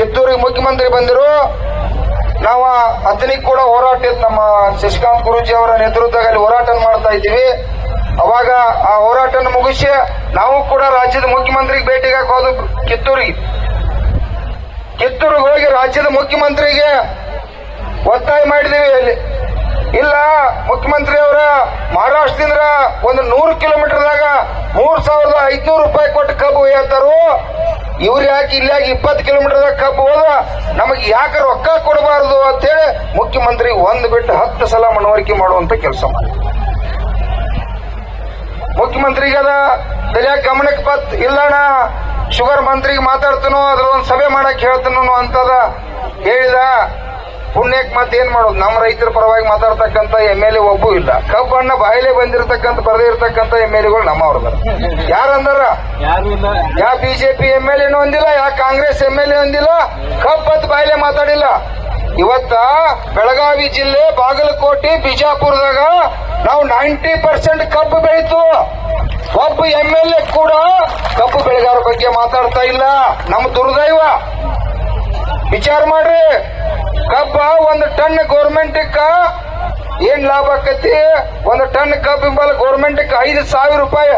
ಕಿತ್ತೂರಿಗೆ ಮುಖ್ಯಮಂತ್ರಿ ಬಂದಿರು. ನಾವು ಅತನಿಗೆ ಕೂಡ ಹೋರಾಟ ನಮ್ಮ ಶಶಿಕಾಂತ್ ಗುರೂಜಿ ಅವರ ನೇತೃತ್ವದಲ್ಲಿ ಹೋರಾಟ ಮಾಡ್ತಾ ಇದ್ದೀವಿ. ಅವಾಗ ಆ ಹೋರಾಟ ಮುಗಿಸಿ ನಾವು ಕೂಡ ರಾಜ್ಯದ ಮುಖ್ಯಮಂತ್ರಿಗೆ ಭೇಟಿಗೆ ಹಾಕೋದು ಕಿತ್ತೂರಿಗೆ. ಕಿತ್ತೂರಿಗೆ ಹೋಗಿ ರಾಜ್ಯದ ಮುಖ್ಯಮಂತ್ರಿಗೆ ಒತ್ತಾಯ ಮಾಡಿದೀವಿ ಅಲ್ಲಿ. ಇಲ್ಲ, ಮುಖ್ಯಮಂತ್ರಿ ಅವರ, ಮಹಾರಾಷ್ಟ್ರದಿಂದ ಒಂದು ನೂರು ಕಿಲೋಮೀಟರ್ದಾಗ ಮೂರ್ ಸಾವಿರದ ಐದ್ನೂರು ರೂಪಾಯಿ ಕೊಟ್ಟು ಕಬ್ಬು ಒಯ್ಯತ್ತಾರು ಇವ್ರು ಯಾಕೆ ಇಲ್ಲಾಗಿ ಇಪ್ಪತ್ತು ಕಿಲೋಮೀಟರ್ದಾಗ ಕಬ್ಬು ಹೋದ? ನಮಗೆ ಯಾಕೆ ರೊಕ್ಕ ಕೊಡಬಾರದು ಅಂತೇಳಿ ಮುಖ್ಯಮಂತ್ರಿ ಒಂದು ಬಿಟ್ಟು ಹತ್ತು ಸಲ ಮನವರಿಕೆ ಮಾಡುವಂತ ಕೆಲಸ ಮಾಡಿ ಮುಖ್ಯಮಂತ್ರಿಗೆ ಅದ ಬೆಲೆ ಗಮನಕ್ಕೆ ಬತ್, ಇಲ್ಲಣ್ಣ, ಶುಗರ್ ಮಂತ್ರಿಗೆ ಮಾತಾಡ್ತನೋ ಅದ್ರ ಒಂದು ಸಭೆ ಮಾಡಕ್ ಹೇಳ್ತನೋ ಅಂತದ ಹೇಳಿದ. ಪುಣ್ಯಕ್ ಏನ್ ಮಾಡೋದು? ನಮ್ಮ ರೈತರ ಪರವಾಗಿ ಮಾತಾಡ್ತಕ್ಕಂತ ಎಂ ಎಲ್ ಎ ಒಬ್ಬೂ ಇಲ್ಲ. ಕಬ್ಬಣ್ಣ ಬಾಯಿಲೆ ಬಂದಿರತಕ್ಕಂತ ಬರದೇ ಇರತಕ್ಕಂತ ಎಂ ಎಲ್ ಎಗಳು ನಮ್ಮವ್ರದ ಯಾರಂದಾರ? ಯಾರು ಇಲ್ಲ. ಯಾ ಬಿಜೆಪಿ ಎಂ ಎಲ್ ಎನೂ ಹೊಂದಿಲ್ಲ ಯಾ ಕಾಂಗ್ರೆಸ್ ಎಂ ಎಲ್ ಎ ಒಂದಿಲ್ಲ ಕಬ್ಬತ್ ಬಾಯಲೆ ಮಾತಾಡಿಲ್ಲ. ಇವತ್ತ ಬೆಳಗಾವಿ ಜಿಲ್ಲೆ ಬಾಗಲಕೋಟೆ ಬಿಜಾಪುರದಾಗ ನಾವು ನೈಂಟಿ ಪರ್ಸೆಂಟ್ ಕಬ್ಬು ಬೆಳೀತು. ಒಬ್ಬ ಎಂ ಎಲ್ ಎ ಕೂಡ ಕಬ್ಬು ಬೆಳೆಗಾರ ಬಗ್ಗೆ ಮಾತಾಡ್ತಾ ಇಲ್ಲ. ನಮ್ಮ ದುರ್ದೈವ. ವಿಚಾರ ಮಾಡ್ರಿ. ಕಬ್ಬ ಒಂದು ಟನ್ ಗೌರ್ಮೆಂಟ್ಕ ಏನ್ ಲಾಭ ಆಕತಿ? ಒಂದು ಟನ್ ಕಬ್ಬಿ ಬೆಲೆ ಗೌರ್ಮೆಂಟ್ ಐದು ಸಾವಿರ ರೂಪಾಯಿ.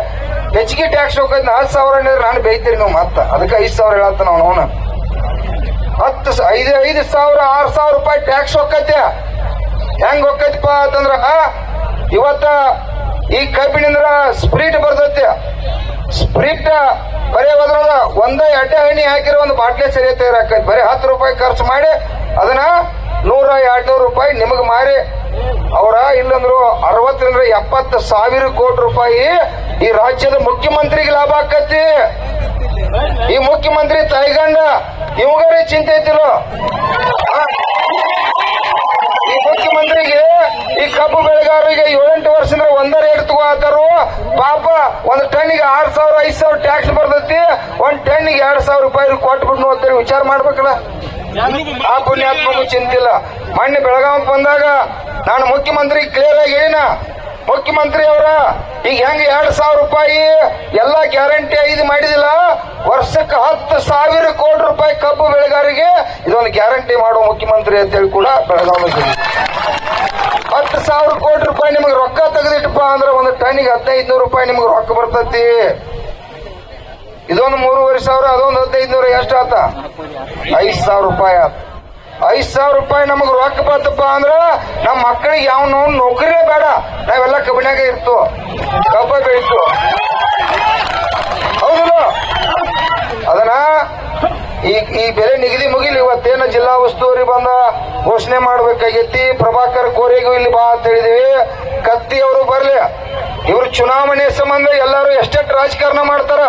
ಹೆಚ್ಚಿಗೆ ಟ್ಯಾಕ್ಸ್ ಹೋಗೈತಿ ಹತ್ತು ಸಾವಿರ ಹೇಳಿದ್ರೆ ನಾನು ಬೇಯ್ತೀರಿ ನೀವು ಮತ್ತ? ಅದಕ್ಕೆ ಐದು ಸಾವಿರ ಹೇಳತ್ತ ನಾವು ಹತ್ತು ಐದು ಐದು ಸಾವಿರ, ಆರು ಸಾವಿರ ರೂಪಾಯಿ ಟ್ಯಾಕ್ಸ್ ಹೋಗತ್ತೆ ಹೆಂಗ್ ಹೋಗೈತಿಪ್ಪ ಅಂತಂದ್ರ ಇವತ್ತ ಈ ಕಬ್ಬಿನಿಂದ ಸ್ಪ್ರಿಟ್ ಬರ್ತೈತಿ. ಸ್ಪ್ರಿಟ್ ಬರೀ ಹೋದ್ರಲ್ಲ ಒಂದೇ ಎಡ್ಡೆ ಹಣ್ಣಿ ಹಾಕಿರೋ ಒಂದು ಬಾಟ್ಲೆ ಸರಿ ಬರೀ ಹತ್ತು ರೂಪಾಯಿ ಖರ್ಚು ಮಾಡಿ ಅದನ್ನ ನೂರ ಎರಡ್ನೂರು ರೂಪಾಯಿ ನಿಮಗೆ ಮಾರಿ ಅವರ ಇಲ್ಲಂದ್ರು ಅರವತ್ತರಿಂದ ಎಪ್ಪತ್ತು ಸಾವಿರ ಕೋಟಿ ರೂಪಾಯಿ ಈ ರಾಜ್ಯದ ಮುಖ್ಯಮಂತ್ರಿಗೆ ಲಾಭ ಆಕತಿ ಈ ಮುಖ್ಯಮಂತ್ರಿ ತಾಯ್ಗಂಡ ಇವಾಗ ಚಿಂತೆ ಐತಿಲ್ಲೋ? ಮುಖ್ಯಮಂತ್ರಿಗೆ ಈ ಕಬ್ಬು ಬೆಳೆಗಾರರಿಗೆ ಏಳೆಂಟು ವರ್ಷದಿಂದ ಒಂದ ರೇಟ್ ತಗೋತಾರು ಪಾಪ ಒಂದು ಟನ್ನಿಗೆ ಆರ್ ಸಾವಿರ, ಐದ್ ಸಾವಿರ ಟ್ಯಾಕ್ಸ್ ಬರ್ತೈತಿ. ಒಂದ್ ಟನ್ನಿಗೆ ಎರಡ್ ಸಾವಿರ ರೂಪಾಯಿ ಕೊಟ್ಬಿಟ್ಟು ಅಂತೇಳಿ ವಿಚಾರ ಮಾಡ್ಬೇಕಲ್ಲ? ಆ ಪುಣ್ಯಾತ್ಮಗೂ ಚಿಂತಿಲ್ಲ. ಮೊನ್ನೆ ಬೆಳಗಾವಿ ಬಂದಾಗ ನಾನು ಮುಖ್ಯಮಂತ್ರಿ ಕ್ಲಿಯರ್ ಆಗಿ ಹೇಳಿನ ಮುಖ್ಯಮಂತ್ರಿ ಅವರ, ಈಗ ಹೆಂಗ ಎರಡ್ ಸಾವಿರ ರೂಪಾಯಿ ಎಲ್ಲಾ ಗ್ಯಾರಂಟಿ ಐದು ಮಾಡಿದಿಲ್ಲ? ವರ್ಷಕ್ಕೆ ಹತ್ತು ಸಾವಿರ ಕೋಟಿ ರೂಪಾಯಿ ಕಬ್ಬು ಬೆಳೆಗಾರಿಗೆ ಇದೊಂದು ಗ್ಯಾರಂಟಿ ಮಾಡುವ ಮುಖ್ಯಮಂತ್ರಿ ಅಂತೇಳಿ ಕೂಡ ಬೆಳಗಾವಿ. ಹತ್ತು ಸಾವಿರ ಕೋಟಿ ರೂಪಾಯಿ ನಿಮಗೆ ರೊಕ್ಕ ತೆಗೆದಿಟ್ಟಪ್ಪ ಅಂದ್ರೆ ಒಂದು ಟನ್ನಿಗೆ ಹದಿನೈದು ನೂರು ರೂಪಾಯಿ ನಿಮಗೆ ರೊಕ್ಕ ಬರ್ತೈತಿ. ಇದೊಂದು ಮೂರುವರೆ ಸಾವಿರ, ಅದೊಂದು ಹದಿನೈದು ನೂರ ಎಷ್ಟು ಆತ ಐದು ಸಾವಿರ ರೂಪಾಯಿ ಆತ. ಐದ್ ಸಾವಿರ ರೂಪಾಯಿ ನಮಗ್ ರೊಕ್ಕ ಬರ್ತಪ್ಪ ಅಂದ್ರ ನಮ್ಮ ಮಕ್ಕಳಿಗೆ ಯಾವ ನೌಕರಿನೇ ಬೇಡ. ನಾವೆಲ್ಲ ಕಬ್ಬಿನಾಗ ಇರ್ತು ಕಬ್ಬ ಬೆಳಿತು ಹೌದಿಲ್ಲ? ಅದನ್ನ ಈ ಈ ಬೆಲೆ ನಿಗದಿ ಮುಗಿಲಿ, ಇವತ್ತೇನು ಜಿಲ್ಲಾ ಉಸ್ತುವಾರಿ ಬಂದ ಘೋಷಣೆ ಮಾಡ್ಬೇಕಾಗೈತಿ. ಪ್ರಭಾಕರ್ ಕೋರೆಗೂ ಇಲ್ಲಿ ಬಾ ಅಂತ ಹೇಳಿದೀವಿ. ಕತ್ತಿ ಅವರು ಬರ್ಲಿ. ಇವ್ರು ಚುನಾವಣೆ ಸಂಬಂಧ ಎಲ್ಲರೂ ಎಷ್ಟೆಷ್ಟು ರಾಜಕಾರಣ ಮಾಡ್ತಾರ?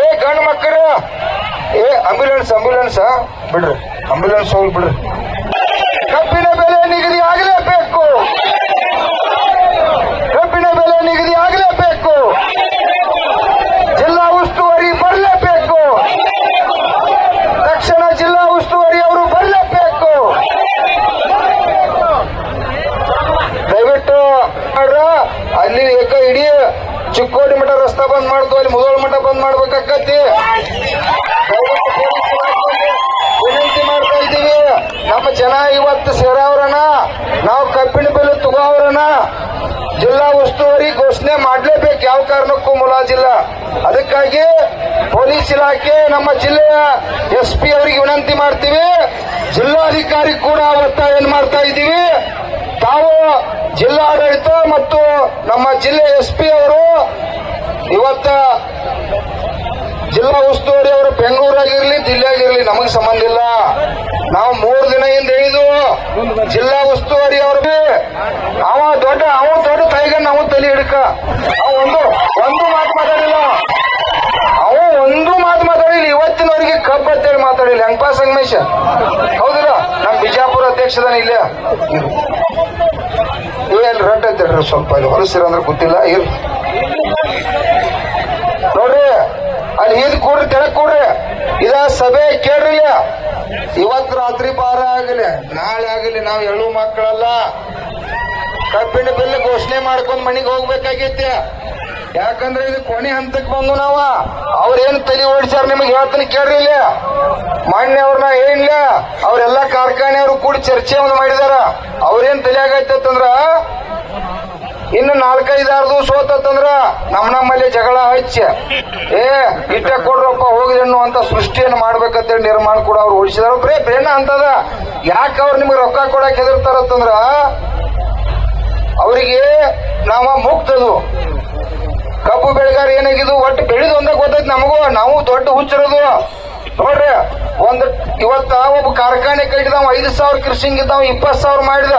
ಏ ಗಂಡು ಮಕ್ಕಳು ಆಂಬ್ಯುಲೆನ್ಸ್ ಅಂಬ್ಯುಲೆನ್ಸ್ ಬಿಡ್ರಿ. ಆಂಬ್ಯುಲೆನ್ಸ್ ಹೋಗಿ ಬಿಡ್ರಿ. ಕಬ್ಬಿನ ಬೆಲೆ ನಿಗದಿ ಆಗಲೇಬೇಕು. ಕಬ್ಬಿನ ಬೆಲೆ ನಿಗದಿ ಆಗಲೇಬೇಕು. ಜಿಲ್ಲಾ ಉಸ್ತುವಾರಿ ಬರಲೇಬೇಕು. ತಕ್ಷಣ ಜಿಲ್ಲಾ ಉಸ್ತುವಾರಿ ಅವರು ಬರಲೇಬೇಕು. ದಯವಿಟ್ಟು ಅಲ್ಲಿ ಏಕ ಇಡೀ ಚಿಕ್ಕೋಡಿ ಮಠ ರಸ್ತೆ ಬಂದ್ ಮಾಡ್ತು, ಅಲ್ಲಿ ಮುದೋಳ ಮಠ ಬಂದ್ ಮಾಡ್ಬೇಕಾಕತಿ ದಯವಿಟ್ಟು ಪೊಲೀಸ್ ಇಲಾಖೆಗೆ ವಿನಂತಿ ಮಾಡ್ತಾ ಇದ್ದೀವಿ ನಮ್ಮ ಜನ ಇವತ್ತು ನಾವು ಕಬ್ಬಿಣ ಬೆಲೆ ತಗೋವ್ರನ, ಜಿಲ್ಲಾ ಉಸ್ತುವಾರಿ ಘೋಷಣೆ ಮಾಡಲೇಬೇಕು ಯಾವ ಕಾರಣಕ್ಕೂ ಮುಲಾಜಿಲ್ಲ. ಅದಕ್ಕಾಗಿ ಪೊಲೀಸ್ ಇಲಾಖೆ, ನಮ್ಮ ಜಿಲ್ಲೆಯ ಎಸ್ ಪಿ ಅವರಿಗೆ ವಿನಂತಿ ಮಾಡ್ತೀವಿ. ಜಿಲ್ಲಾಧಿಕಾರಿ ಕೂಡ ಒತ್ತಾಯ ಏನ್ ಮಾಡ್ತಾ ಇದ್ದೀವಿ? ತಾವು ಜಿಲ್ಲಾಡಳಿತ ಮತ್ತು ನಮ್ಮ ಜಿಲ್ಲೆ ಎಸ್ ಪಿ ಅವರು ಇವತ್ತ ಜಿಲ್ಲಾ ಉಸ್ತುವಾರಿ ಅವರು ಬೆಂಗಳೂರಾಗಿರ್ಲಿ, ದಿಲ್ಲಿಯಾಗಿರ್ಲಿ, ನಮಗೆ ಸಂಬಂಧ ಇಲ್ಲ. ನಾವು ಮೂರು ದಿನ ಹಿಂದೆ ಹೇಳಿದ್ವು ಜಿಲ್ಲಾ ಉಸ್ತುವಾರಿ ಅವ್ರಿಗೆ ಅವ ದೊಡ್ಡ ಅವ ದೊಡ್ಡ ತಾಯಿಗೆ ನಾವು ತಲೆ ಹಿಡ್ಕ. ಅವ ಒಂದು ಒಂದು ಮಾತು ಮಾತಾಡಿಲ್ಲ. ಅವ ಒಂದು ಮಾತು ಮಾತಾಡಿಲ್ಲ. ಇವತ್ತಿನವರಿಗೆ ಕಬ್ಬ ಅಂತೇಳಿ ಮಾತಾಡಿಲ್ಲ. ಪಾ ಸಂಗಮೇಶ? ಹೌದಿಲ್ಲ? ನಮ್ ಬಿಜಾಪುರ ಅಧ್ಯಕ್ಷದಾನ ಇಲ್ಲ. ಇವೆಲ್ಲ ರಟ್ ಐತೆ ಸ್ವಲ್ಪ ಹೊಲಸಿರ ಅಂದ್ರೆ ಗೊತ್ತಿಲ್ಲ. ಇರ್ ನೋಡ್ರಿ ಅಲ್ಲಿ ಇದು ಕೂಡ್ರಿ ತೆಳಕ್ ಕೂಡ್ರಿ. ಇದ ಸಭೆ ಕೇಳ್ರಿಲ್ಲ. ಇವತ್ ರಾತ್ರಿ ಬಾರ ಆಗಲಿ, ನಾಳೆ ಆಗಲಿ ನಾವು ಎಳು ಮಕ್ಕಳಲ್ಲ. ಕಬ್ಬಿಣ ಬಿಲ್ ಘೋಷಣೆ ಮಾಡ್ಕೊಂಡ್ ಮನೆಗೆ ಹೋಗ್ಬೇಕಾಗೈತಿ. ಯಾಕಂದ್ರೆ ಇದು ಕೊನೆ ಹಂತಕ್ಕೆ ಬಂದು ನಾವ. ಅವ್ರೇನ್ ತಲೆ ಓಡಿಸ್ಯಾರ ನಿಮಗೆ ಹೇಳ್ತೀನಿ ಕೇಳ್ರಿ ಇಲ್ಲ ಮಾನ್ಯ ಅವ್ರನ್ನ ಏನಿಲ್ಲ ಅವರೆಲ್ಲ ಕಾರ್ಖಾನೆಯವರು ಕೂಡಿ ಚರ್ಚೆ ಒಂದು ಮಾಡಿದಾರ. ಅವ್ರೇನ್ ತಲೆ ಆಗೈತಂದ್ರ ಇನ್ನು ನಾಲ್ಕೈದಾರು ದಿವಸ ಹೋತಂದ್ರ ನಮ್ ನಮ್ಮಲ್ಲಿ ಜಗಳ ಹಚ್ಚ. ಏ, ಇಟ್ಟ ಕೊಡ್ರಪ್ಪ ಹೋಗ್ರಿ ಅನ್ನುವಂತ ಸೃಷ್ಟಿಯನ್ನು ಮಾಡ್ಬೇಕಂತೇಳಿ ನಿರ್ಮಾಣ ಕೂಡ ಅವ್ರು ಓಡಿಸಿದಾರ ಬ್ರೇ ಬೇಣ ಅಂತದ. ಯಾಕೆ ಅವ್ರು ನಿಮ್ಗೆ ರೊಕ್ಕ ಕೊಡಕ್ ಹೆದರ್ತಾರಂತಂದ್ರ ಅವರಿಗೆ ನಾವ ಮುಕ್ತದು. ಕಬ್ಬು ಬೆಳೆಗಾರ ಏನಾಗಿದ್ದು, ಒಟ್ಟು ಬೆಳೆದು ಅಂತ ಗೊತ್ತೈತಿ ನಮಗೂ. ನಾವು ದೊಡ್ಡ ಹುಚ್ಚಿರೋದು. ನೋಡ್ರಿ, ಒಂದ್ ಇವತ್ತ ಒಬ್ಬ ಕಾರ್ಖಾನೆ ಕಟ್ಟಿದವ, ಐದು ಸಾವಿರ ಕೃಷಿಂಗ್ ಇದ್ದಾವ ಇಪ್ಪತ್ ಸಾವಿರ ಮಾಡಿದ.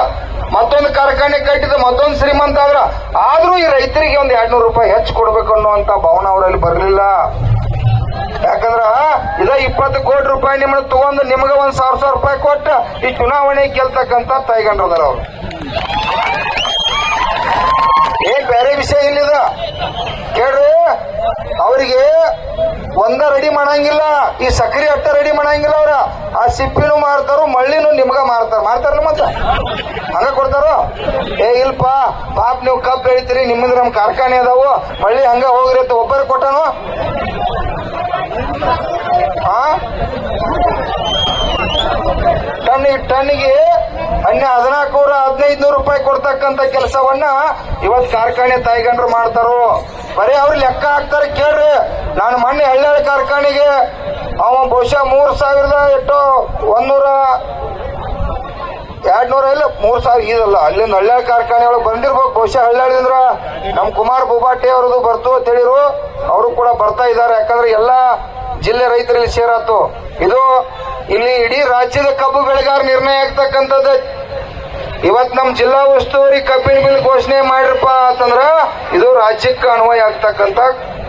ಮತ್ತೊಂದು ಕಾರ್ಖಾನೆ ಕಟ್ಟಿದ ಮತ್ತೊಂದು ಶ್ರೀಮಂತ ಆದ್ರ, ಆದ್ರೂ ಈ ರೈತರಿಗೆ ಒಂದ್ ಎರಡ್ನೂರು ರೂಪಾಯಿ ಹೆಚ್ಚು ಕೊಡ್ಬೇಕು ಅನ್ನುವಂತ ಭಾವನೆ ಅವರಲ್ಲಿ ಬರಲಿಲ್ಲ. ಯಾಕಂದ್ರ, ಇದ ಇಪ್ಪತ್ತು ಕೋಟಿ ರೂಪಾಯಿ ನಿಮ್ಮನ್ನ ತಗೊಂಡು ನಿಮಗೆ ಒಂದ್ ಸಾವಿರ ಸಾವಿರ ರೂಪಾಯಿ ಕೊಟ್ಟ ಈ ಚುನಾವಣೆ ಗೆಲ್ತಕ್ಕಂತ ತೈಗಂಡ್ರದಾರ ಅವ್ರು. ಏನ್ ಬೇರೆ ವಿಷಯ ಇಲ್ಲಿದ. ಕೇಳ್ರಿ, ಅವರಿಗೆ ಒಂದ ರೆಡಿ ಮಾಡಂಗಿಲ್ಲ, ಈ ಸಕ್ರಿ ಅಟ್ಟ ರೆಡಿ ಮಾಡಂಗಿಲ್ಲ ಅವ್ರ. ಆ ಸಿಪ್ಪಿನೂ ಮಾರ್ತಾರು, ಮಳ್ಳಿನೂ ನಿಮ್ಗ ಮಾರ್ತಾರ. ಮಾರ್ತಾರಲ್ಲ ಮತ್ತ ಹಂಗ ಕೊಡ್ತಾರೋ? ಏ, ಇಲ್ಪ, ಪಾಪ ನೀವು ಕಬ್ಬು ಬೆಳಿತೀರಿ ನಿಮ್ಮಿಂದ ನಮ್ ಕಾರ್ಖಾನೆ ಅದಾವು. ಮಳ್ಳಿ ಹಂಗ ಹೋಗ್ರಿ ಅಂತ ಒಬ್ಬರು ಕೊಟ್ಟನು. ಹಾ ಟನ್ನಿಗೆ ಟನ್ನಿಗೆ ಅನ್ಯ ನೂರ ಹದಿನೈದು ನೂರು ರೂಪಾಯಿ ಕೊಡ್ತಕ್ಕಂತ ಕೆಲಸವನ್ನ ಇವತ್ ಕಾರ್ಖಾನೆ ತಾಯಿಗಂಡ್ರು ಮಾಡ್ತಾರೋ. ಬರೀ ಅವ್ರು ಲೆಕ್ಕ ಹಾಕ್ತಾರೆ, ಕೇಳ್ರಿ. ನಾನು ಮೊನ್ನೆ ಹಳ್ಳಿ ಕಾರ್ಖಾನೆಗೆ ಅವ ಬಹುಶಃ ಮೂರ್ ಸಾವಿರದ ಎಷ್ಟೋ ಒಂದೂರ ಎರಡ್ ನೂರ ಇಲ್ಲ, ಮೂರ್ ಸಾವಿರ ಇದಲ್ಲ. ಅಲ್ಲಿಂದ ಹಳ್ಳಿ ಕಾರ್ಖಾನೆ ಒಳಗೆ ಬಂದಿರ್ಬೇಕು. ಬಹುಶಃ ಹಳ್ಳಿಯಿಂದ ನಮ್ ಕುಮಾರ್ ಬುಬಾಟಿ ಅವ್ರದ್ದು ಬರ್ತು ಅಂತ ಹೇಳಿರು. ಅವರು ಕೂಡ ಬರ್ತಾ ಇದ್ದಾರೆ. ಯಾಕಂದ್ರೆ ಎಲ್ಲಾ ಜಿಲ್ಲೆ ರೈತರಲ್ಲಿ ಸೇರಾತು. ಇದು ಇಲ್ಲಿ ಇಡೀ ರಾಜ್ಯದ ಕಬ್ಬು ಬೆಳೆಗಾರ ನಿರ್ಣಯ ಆಗ್ತಕ್ಕಂಥದ್ದು. ಇವತ್ ನಮ್ ಜಿಲ್ಲಾ ಉಸ್ತುವಾರಿ ಕಬ್ಬಿನ ಬಿಲ್ ಘೋಷಣೆ ಮಾಡಿರಪ್ಪ ಅಂತಂದ್ರ ಇದು ರಾಜ್ಯಕ್ಕೆ ಅನ್ವಯ ಆಗ್ತಕ್ಕಂತ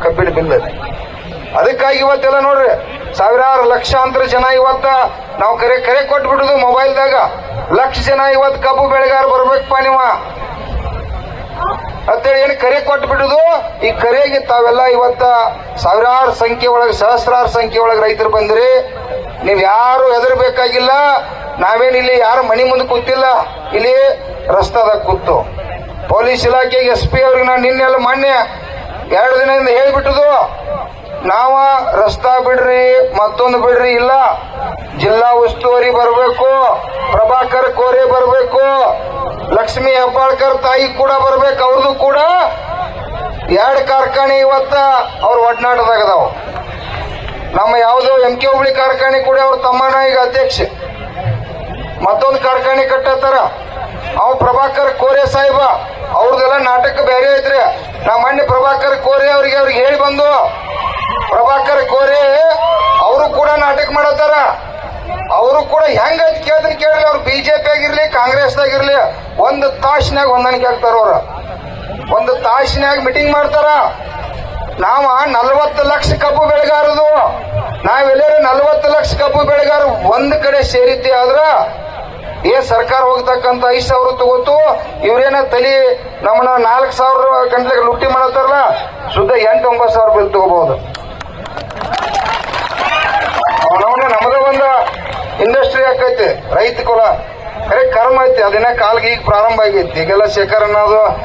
ಕಬ್ಬಿನ ಬಿಲ್ ಅದು. ಅದಕ್ಕಾಗಿ ಇವತ್ತೆಲ್ಲ ನೋಡ್ರಿ, ಸಾವಿರಾರು ಲಕ್ಷಾಂತರ ಜನ ಇವತ್ತ ನಾವು ಕರೆ ಕರೆ ಕೊಟ್ಬಿಡುದು ಮೊಬೈಲ್ದಾಗ. ಲಕ್ಷ ಜನ ಇವತ್ತು ಕಬ್ಬು ಬೆಳೆಗಾರ ಬರ್ಬೇಕಪ್ಪ ನೀವ. ಅಂತೇಳಿ ಏನು ಕರೆ ಕೊಟ್ಬಿಡುದು? ಈ ಕರೆಗೆ ತಾವೆಲ್ಲ ಇವತ್ತ ಸಾವಿರಾರು ಸಂಖ್ಯೆ ಒಳಗೆ, ಸಹಸ್ರಾರು ಸಂಖ್ಯೆ ಒಳಗೆ ರೈತರು ಬಂದ್ರಿ. ನೀವ್ ಯಾರು ಹೆದರ್ಬೇಕಾಗಿಲ್ಲ. ನಾವೇನು ಇಲ್ಲಿ ಯಾರು ಮನಿ ಮುಂದೆ ಕೂತಿಲ್ಲ. ಇಲ್ಲಿ ರಸ್ತಾದಾಗ ಕೂತು. ಪೊಲೀಸ್ ಇಲಾಖೆಗೆ ಎಸ್ ಪಿ ಅವ್ರಿಗೆ ನಾನು ನಿನ್ನೆಲ್ಲ ಮೊನ್ನೆ ಎರಡು ದಿನದಿಂದ ಹೇಳ್ಬಿಟ್ಟದು ನಾವ ರಸ್ತಾ ಬಿಡ್ರಿ, ಮತ್ತೊಂದು ಬಿಡ್ರಿ, ಇಲ್ಲ. ಜಿಲ್ಲಾ ಉಸ್ತುವಾರಿ ಬರಬೇಕು, ಪ್ರಭಾಕರ್ ಕೋರೆ ಬರಬೇಕು, ಲಕ್ಷ್ಮಿ ಹೆಬ್ಬಾಳ್ಕರ್ ತಾಯಿ ಕೂಡ ಬರ್ಬೇಕು ಅವ್ರದ್ದು ಕೂಡ ಎರಡು ಕಾರ್ಖಾನೆ ಇವತ್ತ ಅವ್ರ ಒಡನಾಟದಾಗ ಅದಾವ ನಮ್ಮ ಯಾವುದೋ ಎಂ ಕೆ ಹುಬ್ಳಿ ಕಾರ್ಖಾನೆ ಕೂಡ ಅವ್ರ ತಮ್ಮನ ಈಗ ಅಧ್ಯಕ್ಷ. ಮತ್ತೊಂದು ಕಾರ್ಖಾನೆ ಕಟ್ಟತ್ತಾರ. ಅವ್ ಪ್ರಭಾಕರ್ ಕೋರೆ ಸಾಹೇಬ, ಅವ್ರದೆಲ್ಲ ನಾಟಕ ಬೇರೆ ಐತ್ರಿ. ನಾ ಮೊನ್ನೆ ಪ್ರಭಾಕರ್ ಕೋರೆ ಅವ್ರಿಗೆ ಅವ್ರಿಗೆ ಹೇಳಿ ಬಂದು, ಪ್ರಭಾಕರ್ ಕೋರೆ, ಅವರು ಕೂಡ ನಾಟಕ ಮಾಡತ್ತಾರ. ಅವರು ಕೂಡ ಹೆಂಗ ಕೇಳಿದ್ರೆ ಕೇಳಿ ಅವ್ರು ಬಿಜೆಪಿ ಆಗಿರ್ಲಿ ಕಾಂಗ್ರೆಸ್ದಾಗಿರ್ಲಿ ಒಂದು ತಾಸಿನಾಗ ಹೊಂದಾಣಿಕೆ ಆಗ್ತಾರ ಅವ್ರ. ಒಂದು ತಾಸಿನಾಗ ಮೀಟಿಂಗ್ ಮಾಡ್ತಾರ. ನಾವ ನಲವತ್ತು ಲಕ್ಷ ಕಬ್ಬು ಬೆಳೆಗಾರದು ನಾವೆಲ್ಲರೂ ನಲ್ವತ್ತು ಲಕ್ಷ ಕಬ್ಬು ಬೆಳೆಗಾರ ಒಂದ್ ಕಡೆ ಸೇರಿದ್ದೆ ಆದ್ರ ಏ ಸರ್ಕಾರ ಹೋಗ್ತಕ್ಕಂತ ಐದು ಸಾವಿರ ತಗೋತು, ಇವ್ರೇನ ತಲಿ ನಮ್ಮನ್ನ ನಾಲ್ಕು ಸಾವಿರ ಗಂಟೆಗೆ ಲುಟ್ಟಿ ಮಾಡತ್ತಾರಲ್ಲ, ಶುದ್ಧ ಎಂಟು ಒಂಬತ್ತು ಸಾವಿರ ಬಿಲ್ ತಗೋಬಹುದು. ಅವನವನ ನಮ್ಮದ ಒಂದು ಇಂಡಸ್ಟ್ರಿ ಆಕೈತಿ, ರೈತ ಕುಲ. ಕರೆ ಕರ್ಮ ಐತಿ ಅದಿನ ಕಾಲ್ಗೆ ಈಗ ಪ್ರಾರಂಭ ಆಗೈತಿ. ಈಗೆಲ್ಲ ಶೇಖರ್ ಅನ್ನೋದು